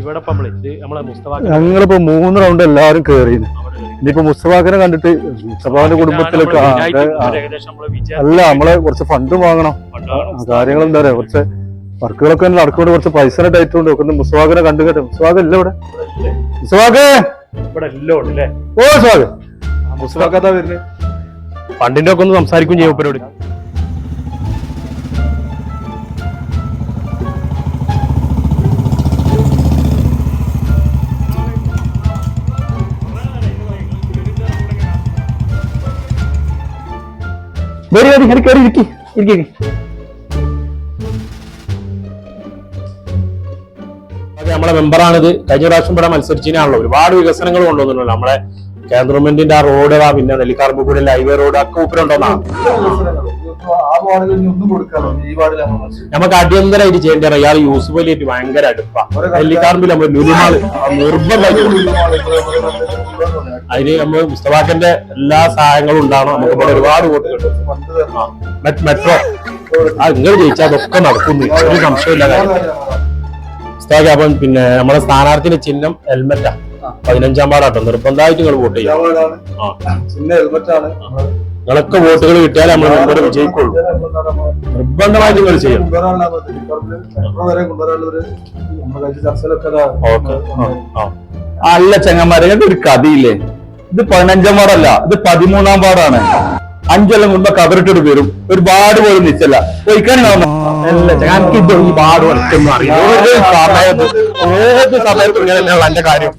ഇവിടെ ഞങ്ങളിപ്പോ മൂന്ന് റൗണ്ട് എല്ലാരും കേറി. ഇനിയിപ്പോ മുസ്തഫാക്കിനെ കണ്ടിട്ട് മുസ്തഫാന്റെ കുടുംബത്തിലൊക്കെ അല്ല നമ്മൾ കുറച്ച് ഫണ്ട് വാങ്ങണം. കാര്യങ്ങൾ എന്താ പറയാ കുറച്ച് വർക്കുകളൊക്കെ നടക്കുന്നുണ്ട്. കുറച്ച് പൈസ ടൈറ്റ് ഉണ്ട്. ഒക്കെ മുസ്തഫാക്കിനെ കണ്ടു കേട്ടെ. മുസ്തഫാഖ് ഇല്ല ഇവിടെ. മുസ്തഫാഖ് ഓ മുസ്തഫാഖ് മുസ്തഫാഖ് വരുന്നത് ഫണ്ടിന്റെ ഒക്കെ ഒന്ന് സംസാരിക്കും ചെയ്യും ഇവരോട്. വരി വരി എനിക്ക് കയറി ഇരിക്കി ഇരിക്കി നമ്മളെ മെമ്പറാണിത് കഴിഞ്ഞ പ്രാവശ്യം ഇവിടെ മത്സരിച്ചതിനാണല്ലോ. ഒരുപാട് വികസനങ്ങൾ കൊണ്ടുവന്നിട്ടുണ്ടല്ലോ നമ്മളെ കേന്ദ്ര ഗവൺമെന്റിന്റെ ആ റോഡ് പിന്നെ നെല്ലിക്കാർമ്പ് കൂടെ ഹൈവേ റോഡ് ഒക്കെ ഊപ്പിലുണ്ടോന്നാണ് ഇനി ഒന്നും കൊടുക്കാറോ ഈ വാർഡിൽ നമുക്ക് അടിയന്തരമായിട്ട് ചെയ്യേണ്ട ഇയാൾ യൂസുഫ് അലിയായിട്ട് ഭയങ്കര അടുപ്പാണ് നെല്ലിക്കാർമ്പിൽ നമ്മൾ നിർബന്ധമായിട്ട് അതിന് നമ്മൾ മുസ്തഫാക്കന്റെ എല്ലാ സഹായങ്ങളും ഉണ്ടാവണം. നമുക്ക് ഇവിടെ ഒരുപാട് വോട്ട് കിട്ടും. മെട്രോ. ആ നിങ്ങൾ ജയിച്ചാൽ അതൊക്കെ നടക്കുന്നു. ഒരു സംശയമില്ല കാര്യം. മുസ്തഫാഖ് അപ്പം പിന്നെ നമ്മുടെ സ്ഥാനാർത്ഥിന്റെ ചിഹ്നം ഹെൽമെറ്റാ. പതിനഞ്ചാം പാടാട്ടോ നിർബന്ധമായിട്ട് നിങ്ങൾ വോട്ട് ചെയ്യാം. ആ. പിന്നെ ഹെൽമെറ്റാണ്. നിങ്ങളൊക്കെ വോട്ടുകൾ കിട്ടിയാൽ നമ്മൾ മെമ്പർ വിജയിക്കുള്ളൂ. നിർബന്ധമായിട്ട് നിങ്ങൾ ചെയ്യണം. ആ അല്ല ചങ്ങന്മാരെ ഒരു കഥയില്ലേ? ഇത് പതിനഞ്ചാം വാർഡല്ല ഇത് പതിമൂന്നാം വാർഡാണ്. അഞ്ചെല്ലാം കൊണ്ട് കവറിട്ടിട്ട് വരും ഒരുപാട് പോലും നിശ്ചല്ല ഒഴിക്കാനും ഞങ്ങൾക്ക് ഇത് ഒരുപാട് ഏത് സമയത്തും ഇങ്ങനെയല്ല എന്റെ കാര്യം?